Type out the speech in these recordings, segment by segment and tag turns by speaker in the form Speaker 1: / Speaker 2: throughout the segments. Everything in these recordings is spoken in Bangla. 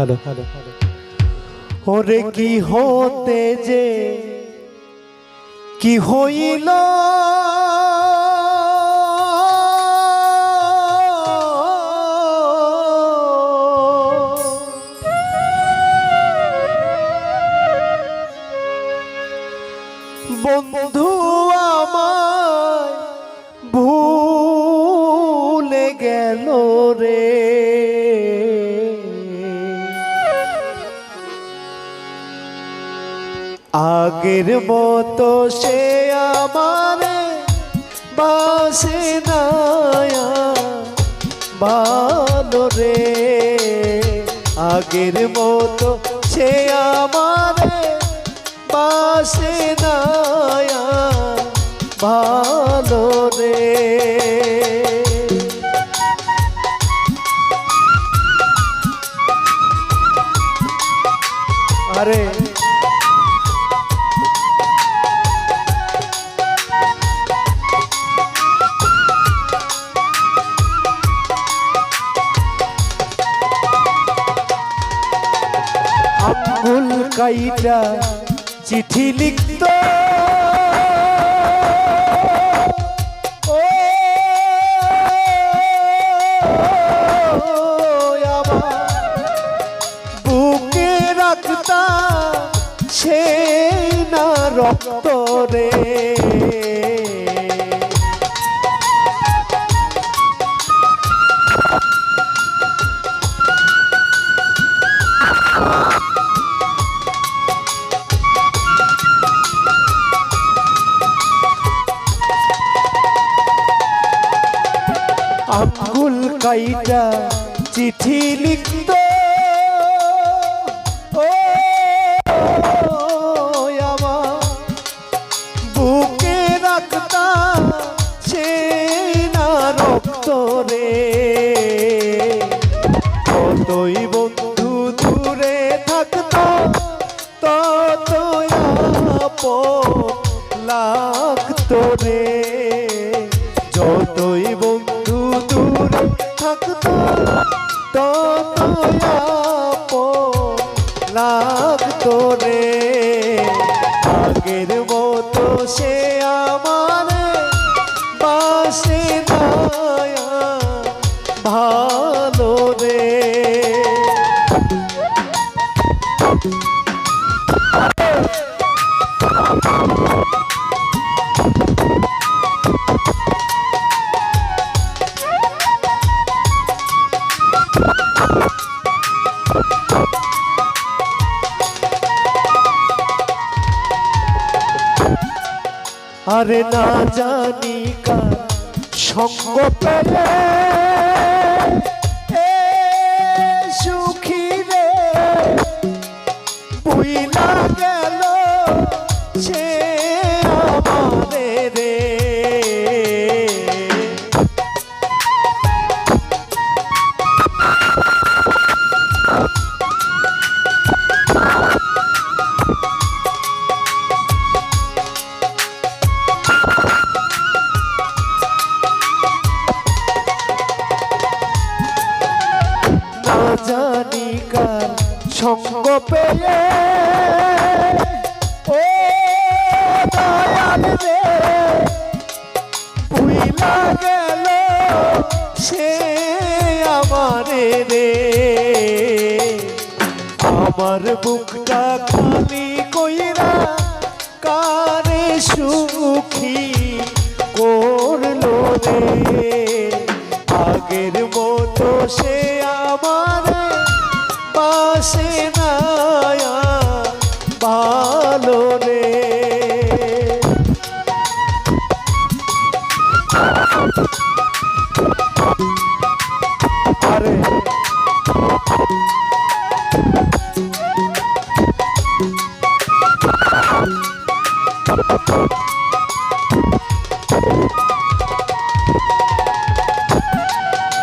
Speaker 1: হ্যালো হ্যালো ওরে কি হতে যে কি হইল? বন্ধু আমায় ভুলে গেল রে। আগের মতো সে আমারে বাসে নায়া ভালো রে। আগের মতো সে আমারে বাসে নায়া ভালো রে। আরে কাইটা চিঠি লিখত। বুকে রাখতা সে না রক্ত রে। আঙ্গুল চিঠি লিখত। বুকে রাখতা সে না রক্ত রে। কতই বন্ধু দূরে থাকতো আপন লাগতো রে। লাগতো রে। আগের মতো সে আমার বাসে ভালো রে। আরে না জানি কার সঙ্গ পেলে। সুখী রে বুই না গেল সে আমারে সঙ্গ পেয়ে ও দয়াল রে, ভুইলা গেল সে আমারে রে। আমার বুকটা খালি কইরা কারে সুখী করল রে। আগের মতো সে আমার পাশে নায়া ভালো রে আরে।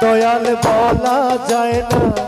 Speaker 1: দয়াল বলা যায় না।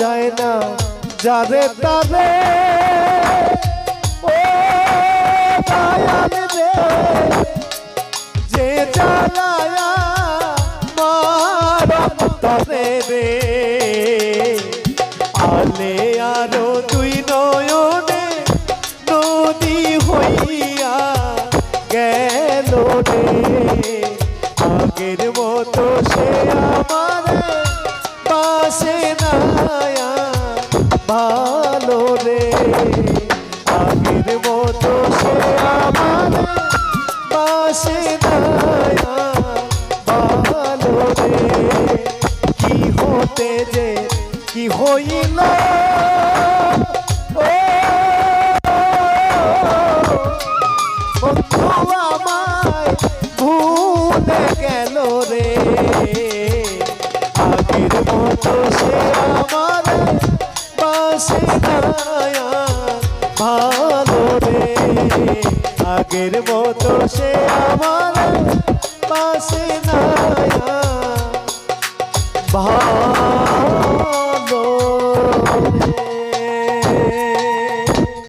Speaker 1: যায় না, যারে তারে। ও দয়াল রে, যে তরে রে। আলে আরও দুই নয়নে নদী হইয়া গেল রে। ভালো রে। আগের মতো সে আমার পাশে নায়া ভালো রে। কি হতে যে, কি হইল? আগের মতো সে আমার পাশে দাঁড়ায়া ভালো